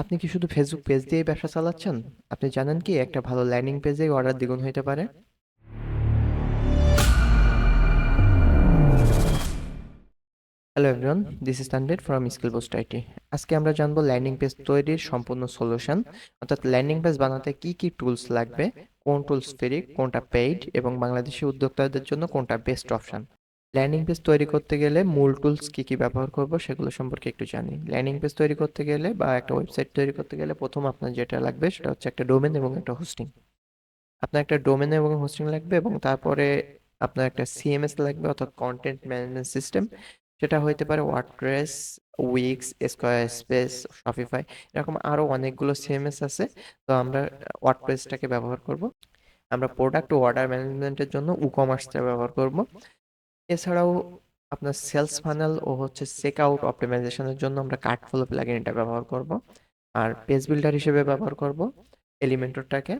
আপনি কি শুধু ফেসবুক পেজ দিয়ে ব্যবসা চালাচ্ছেন? আপনি জানেন কি একটা ভালো ল্যান্ডিং পেজেই অর্ডার দ্বিগুণ হতে পারে? Hello everyone this is Tanvir from Skill Boost IT আজকে আমরা জানব ল্যান্ডিং পেজ তৈরির সম্পূর্ণ সলিউশন অর্থাৎ ল্যান্ডিং পেজ বানাতে কি কি টুলস লাগবে, কোন টুলস ফ্রি কোনটা পেইড এবং বাংলাদেশি উদ্যোক্তাদের জন্য কোনটা বেস্ট অপশন ল্যান্ডিং পেজ তৈরি করতে গেলে মূল টুলস কি কি ব্যবহার করব সেগুলো সম্পর্কে একটু জানি। ল্যান্ডিং পেজ তৈরি করতে গেলে বা একটা ওয়েবসাইট তৈরি করতে গেলে প্রথম আপনার যেটা লাগবে সেটা হচ্ছে একটা ডোমেন এবং একটা হোস্টিং আপনার একটা ডোমেন এবং হোস্টিং লাগবে এবং তারপরে আপনার একটা সিএমএস লাগবে অর্থাৎ কন্টেন্ট ম্যানেজমেন্ট সিস্টেম সেটা হইতে পারে WordPress Wix Squarespace Shopify এরকম আরও অনেকগুলো সিএমএস আছে। তো আমরা ওয়ার্ডপ্রেসটাকে ব্যবহার করব। আমরা প্রোডাক্ট ও অর্ডার ম্যানেজমেন্টের জন্য উকমার্সটা ব্যবহার করব। এছাড়াও আপনার সেলস ফানেল ও হচ্ছে চেক আউট অপটিমাইজেশনের জন্য আমরা কার্ট ফ্লো প্লাগইনটা ব্যবহার করব। আর পেজ বিল্ডার হিসেবে ব্যবহার করব এলিমেন্টরটাকে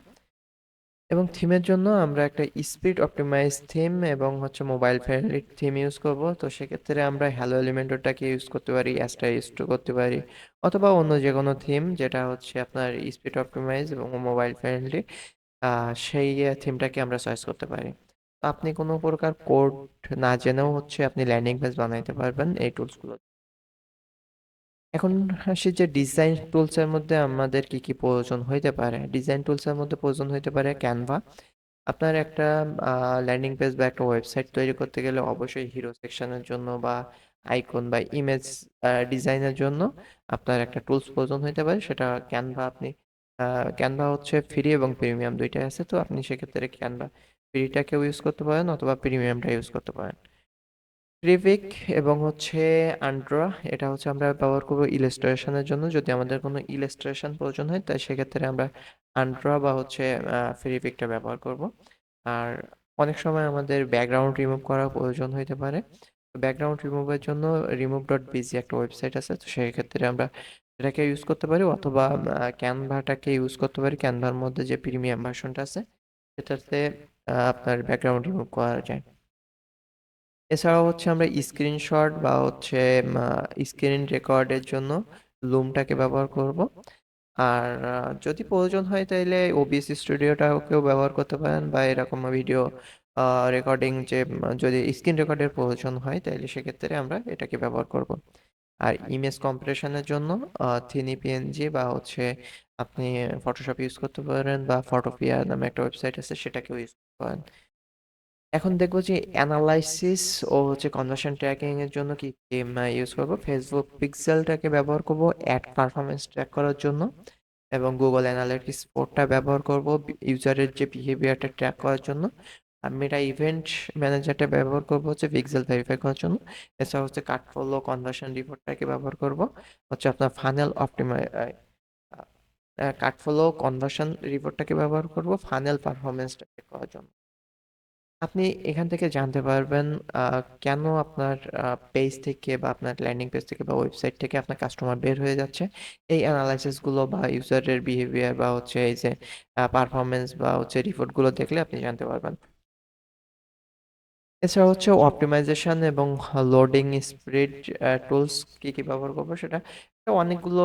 এবং থিমের জন্য আমরা একটা স্পিড অপটিমাইজ থিম এবং হচ্ছে মোবাইল ফ্রেন্ডলি থিম ইউজ করব। তো সেক্ষেত্রে আমরা হ্যালো এলিমেন্টরটাকে ইউজ করতে পারি অ্যাস্টা ইউজ করতে পারি, অথবা অন্য যে কোনো থিম যেটা হচ্ছে আপনার স্পিড অপটিমাইজ এবং মোবাইল ফ্রেন্ডলি সেই থিমটাকে আমরা চয়েস করতে পারি। আপনি কোনো প্রকার কোড না জেনেও হচ্ছে আপনি ল্যান্ডিং পেজ বানাইতে পারবেন এই টুলসগুলো। এখন আসি যে ডিজাইন টুলসের মধ্যে আমাদের কি কি প্রয়োজন হইতে পারে। ডিজাইন টুলসের মধ্যে প্রয়োজন হইতে পারে ক্যানভা। আপনার একটা ল্যান্ডিং পেজ বা একটা ওয়েবসাইট তৈরি করতে গেলে অবশ্যই হিরো সেকশনের জন্য বা আইকন বা ইমেজ ডিজাইনের জন্য আপনার একটা টুলস প্রয়োজন হইতে পারে। সেটা ক্যানভা আপনি ক্যানভা হচ্ছে ফ্রি এবং প্রিমিয়াম দুইটাই আছে। তো আপনি সেক্ষেত্রে ক্যানভা ফ্রিটাকেও ইউজ করতে পারেন অথবা প্রিমিয়ামটা ইউজ করতে পারেন। রিভিক এবং হচ্ছে আন্ড্রা এটা হচ্ছে আমরা ব্যবহার করব ইলাস্ট্রেশনের জন্য। যদি আমাদের কোনো ইলাস্ট্রেশন প্রয়োজন হয়, তাই সেক্ষেত্রে আমরা আন্ড্রা বা হচ্ছে ফেরিভিকটা ব্যবহার করব। আর অনেক সময় আমাদের ব্যাকগ্রাউন্ড রিমুভ করার প্রয়োজন হইতে পারে। ব্যাকগ্রাউন্ড রিমুভের জন্য রিমুভ ডট বিজি একটা ওয়েবসাইট আছে, তো সেক্ষেত্রে আমরা এটাকে ইউজ করতে পারি। অথবা ক্যানভাটাকে ইউজ করতে পারি। ক্যানভার মধ্যে যে প্রিমিয়াম ভার্সনটা আছে সেটাতে আপনার ব্যাকগ্রাউন্ড রিমুভ করা যায়। এছাড়াও হচ্ছে আমরা স্ক্রিনশট বা হচ্ছে স্ক্রিন রেকর্ডের জন্য লুমটাকে ব্যবহার করব। আর যদি প্রয়োজন হয় তাইলে ওবিএস স্টুডিওটাকেও ব্যবহার করতে পারেন বা এরকম ভিডিও রেকর্ডিং যে যদি স্ক্রিন রেকর্ডের প্রয়োজন হয় তাইলে সেক্ষেত্রে আমরা এটাকে ব্যবহার করব। আর ইমেজ কম্প্রেশনের জন্য থিনি পিএনজি বা হচ্ছে আপনি ফটোশপ ইউজ করতে পারেন বা ফটোপিয়া নামে একটা ওয়েবসাইট আছে, সেটাকেও ইউজ করতে পারেন। এখন দেখব যে অ্যানালাইসিস ও হচ্ছে কনভার্সন ট্র্যাকিং এর জন্য কি ইউজ করব। ফেসবুক পিক্সেলটাকে ব্যবহার করব অ্যাড পারফরমেন্স ট্র্যাক করার জন্য এবং গুগল অ্যানালিটিক্স ফোরটা ব্যবহার করব ইউজারের যে বিহেভিয়ারটা ট্র্যাক করার জন্য। আমি এটা ইভেন্ট ম্যানেজারটা ব্যবহার করব হচ্ছে পিক্সেল ভেরিফাই করার জন্য। এছাড়া হচ্ছে কার্টফলো কনভার্সন রিপোর্টটাকে ব্যবহার করব। হচ্ছে আপনার ফানেল অপটিমাই কার্টফলো কনভার্সন রিপোর্টটাকে ব্যবহার করব ফানেল পারফরমেন্সটা চেক করার জন্য। আপনি এখান থেকে জানতে পারবেন কেন আপনার পেজ থেকে বা আপনার ল্যান্ডিং পেজ থেকে বা ওয়েবসাইট থেকে আপনার কাস্টমার বের হয়ে যাচ্ছে। এই অ্যানালাইসিসগুলো বা ইউজারের বিহেভিয়ার বা হচ্ছে এই যে পারফরমেন্স বা হচ্ছে রিপোর্টগুলো দেখলে আপনি জানতে পারবেন। এছাড়া হচ্ছে অপটিমাইজেশন এবং লোডিং স্পিড টুলস কি কি ব্যবহার করব সেটা অনেকগুলো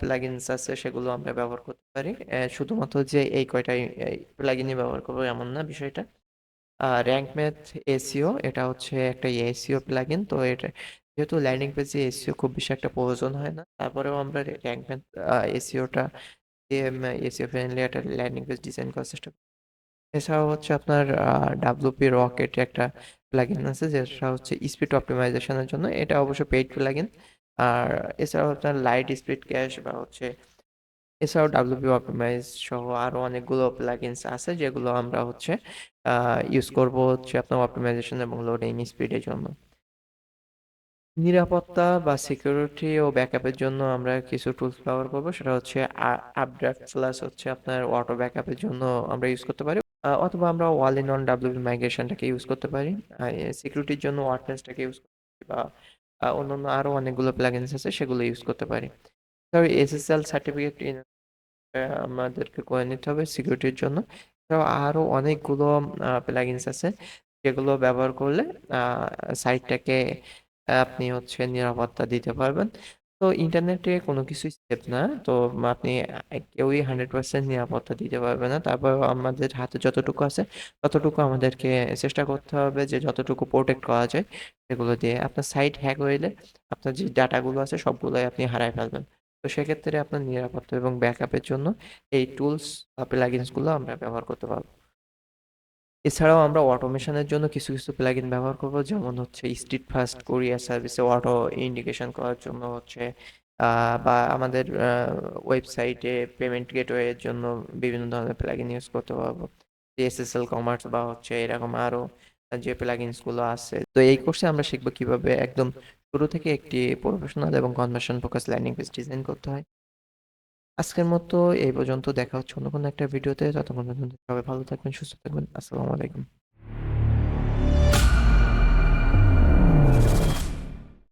প্লাগইনস আছে সেগুলো আমরা ব্যবহার করতে পারি। শুধুমাত্র যে এই কয়টাই প্লাগইনই ব্যবহার করব এমন না বিষয়টা। র্যাঙ্ক ম্যাথ এসিও এটা হচ্ছে একটা এসিও প্লাগইন তো এটা, যেহেতু ল্যান্ডিং পেজে এসিও খুব বেশি একটা প্রয়োজন হয় না, তারপরেও আমরা র্যাঙ্ক ম্যাথ এসিওটা এসিও ফ্রেন্ডলি একটা ল্যান্ডিং পেজ ডিজাইন করার চেষ্টা এছাড়াও হচ্ছে আপনার ডাব্লুপি রকেট একটা প্লাগইন আছে, যেটা হচ্ছে স্পিড অপটিমাইজেশনের জন্য, এটা অবশ্য পেইড প্লাগইন আর এছাড়াও আপনার লাইট স্পিড ক্যাশ বা হচ্ছে এছাড়াও ডাব্লিউপি অপটিমাইজ সহ আরও অনেকগুলো প্লাগইনস আছে যেগুলো আমরা হচ্ছে ইউজ করব হচ্ছে আপনার অপটিমাইজেশন এবং লোডিং স্পিডের জন্য। নিরাপত্তা বা সিকিউরিটি ও ব্যাকআপের জন্য আমরা কিছু টুলস ব্যবহার করব। সেটা হচ্ছে আপড্রাফট প্লাস হচ্ছে আপনার অটো ব্যাকআপের জন্য আমরা ইউজ করতে পারি। অথবা আমরা ওয়াল ইন অন ডাব্লিউপি মাইগ্রেশনটাকে ইউজ করতে পারি। সিকিউরিটির জন্য ওয়ার্ডপ্রেসটাকে ইউজ করতে পারি বা অন্যান্য আরও অনেকগুলো প্লাগইনস আছে, সেগুলো ইউজ করতে পারি। তবে এসএসএল সার্টিফিকেট আমাদেরকে করে নিতে হবে সিকিউরিটির জন্য। এছাড়াও আরও অনেকগুলো প্লাগইনস আছে, যেগুলো ব্যবহার করলে সাইটটাকে আপনি হচ্ছে নিরাপত্তা দিতে পারবেন। তো ইন্টারনেটে কোনো কিছুই সেফ না। তো আপনি কেউই হান্ড্রেড পার্সেন্ট নিরাপত্তা দিতে পারবে না। তারপর আমাদের হাতে যতটুকু আছে, ততটুকু আমাদেরকে চেষ্টা করতে হবে যে যতটুকু প্রোটেক্ট করা যায় সেগুলো দিয়ে। আপনার সাইট হ্যাক হইলে আপনার যে ডাটাগুলো আছে সবগুলোই আপনি হারায় ফেলবেন। তো সেক্ষেত্রে আপনার নিরাপত্তা এবং ব্যাকআপের জন্য এই টুলস বা প্লাগিনসগুলো আমরা ব্যবহার করতে পারব। এছাড়াও আমরা অটোমেশনের জন্য কিছু কিছু প্লাগইন ব্যবহার করব। যেমন হচ্ছে স্ট্রিট ফাস্ট কোরিয়ার সার্ভিসে অটো ইন্ডিকেশন করার জন্য হচ্ছে বা আমাদের ওয়েবসাইটে পেমেন্ট গেটওয়ের জন্য বিভিন্ন ধরনের প্লাগইন ইউজ করতে পারব। এসএসএল কমার্স বা হচ্ছে এরকম আরও যে প্লাগইনসগুলো আছে। তো এই কোর্সে আমরা শিখব কীভাবে একদম শুরু থেকে একটি প্রফেশনাল এবং conversion focus landing page design করতে হয়। আজকের মতো এই পর্যন্ত। দেখা হচ্ছে অন্য কোনো একটা ভিডিওতে। যতক্ষণ পর্যন্ত সবাই ভালো থাকবেন, সুস্থ থাকবেন। আসসালামু আলাইকুম।